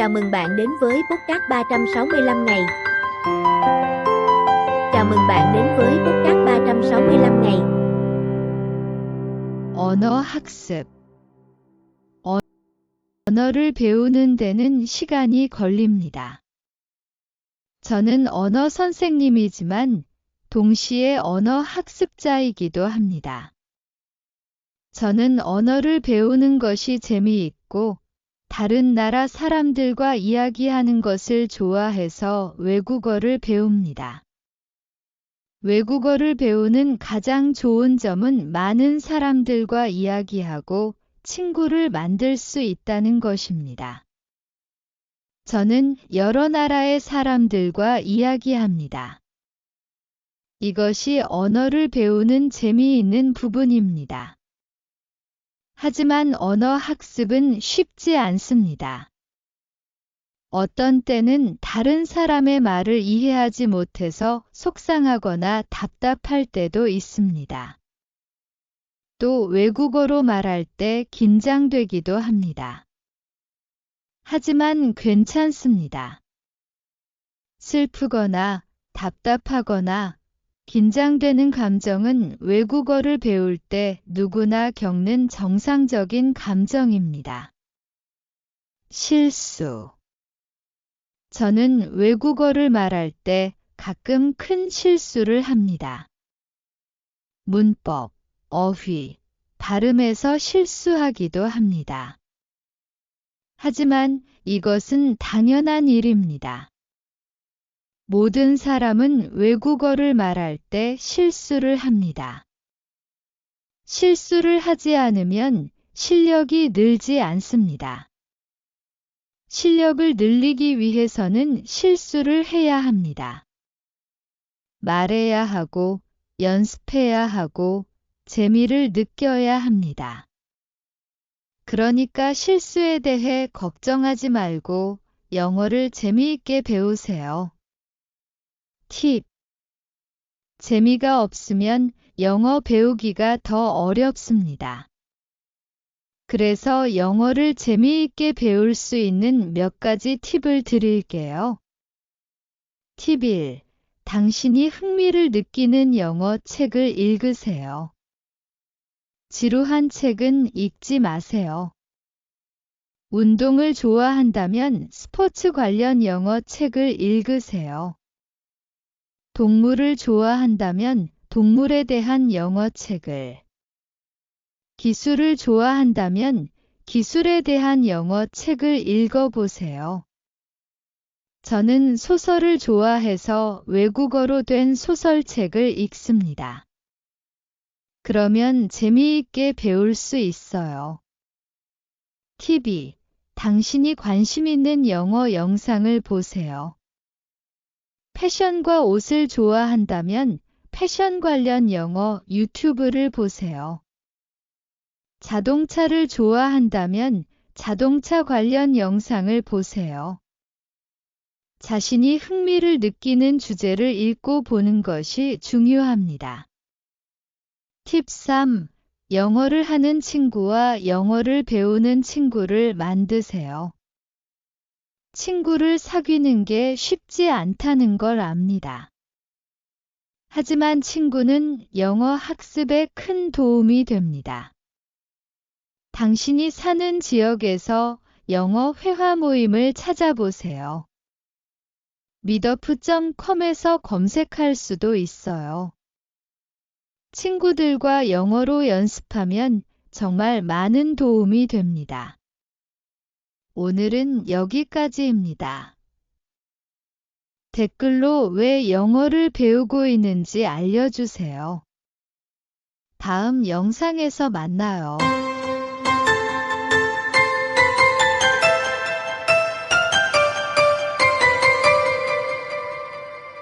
Chào mừng bạn đến với podcast 365 ngày. Chào mừng bạn đến với podcast 365 ngày. 언어 학습. 어- 언어를 배우는 데는 시간이 걸립니다. 저는 언어 선생님이지만 동시에 언어 학습자이기도 합니다. 저는 언어를 배우는 것이 재미있고 다른 나라 사람들과 이야기하는 것을 좋아해서 외국어를 배웁니다. 외국어를 배우는 가장 좋은 점은 많은 사람들과 이야기하고 친구를 만들 수 있다는 것입니다. 저는 여러 나라의 사람들과 이야기합니다. 이것이 언어를 배우는 재미있는 부분입니다. 하지만 언어 학습은 쉽지 않습니다. 어떤 때는 다른 사람의 말을 이해하지 못해서 속상하거나 답답할 때도 있습니다. 또 외국어로 말할 때 긴장되기도 합니다. 하지만 괜찮습니다. 슬프거나 답답하거나 긴장되는 감정은 외국어를 배울 때 누구나 겪는 정상적인 감정입니다. 실수 저는 외국어를 말할 때 가끔 큰 실수를 합니다. 문법, 어휘, 발음에서 실수하기도 합니다. 하지만 이것은 당연한 일입니다. 모든 사람은 외국어를 말할 때 실수를 합니다. 실수를 하지 않으면 실력이 늘지 않습니다. 실력을 늘리기 위해서는 실수를 해야 합니다. 말해야 하고, 연습해야 하고, 재미를 느껴야 합니다. 그러니까 실수에 대해 걱정하지 말고 영어를 재미있게 배우세요. 팁. 재미가 없으면 영어 배우기가 더 어렵습니다. 그래서 영어를 재미있게 배울 수 있는 몇 가지 팁을 드릴게요. 팁 1. 당신이 흥미를 느끼는 영어 책을 읽으세요. 지루한 책은 읽지 마세요. 운동을 좋아한다면 스포츠 관련 영어 책을 읽으세요. 동물을 좋아한다면 동물에 대한 영어 책을 기술을 좋아한다면 기술에 대한 영어 책을 읽어보세요. 저는 소설을 좋아해서 외국어로 된 소설책을 읽습니다. 그러면 재미있게 배울 수 있어요. TV, 당신이 관심 있는 영어 영상을 보세요. 패션과 옷을 좋아한다면 패션 관련 영어 유튜브를 보세요. 자동차를 좋아한다면 자동차 관련 영상을 보세요. 자신이 흥미를 느끼는 주제를 읽고 보는 것이 중요합니다. 팁 3. 영어를 하는 친구와 영어를 배우는 친구를 만드세요. 친구를 사귀는 게 쉽지 않다는 걸 압니다. 하지만 친구는 영어 학습에 큰 도움이 됩니다. 당신이 사는 지역에서 영어 회화 모임을 찾아보세요. 미더프.com에서 검색할 수도 있어요. 친구들과 영어로 연습하면 정말 많은 도움이 됩니다. 오늘은 여기까지입니다. 댓글로 왜 영어를 배우고 있는지 알려주세요. 다음 영상에서 만나요.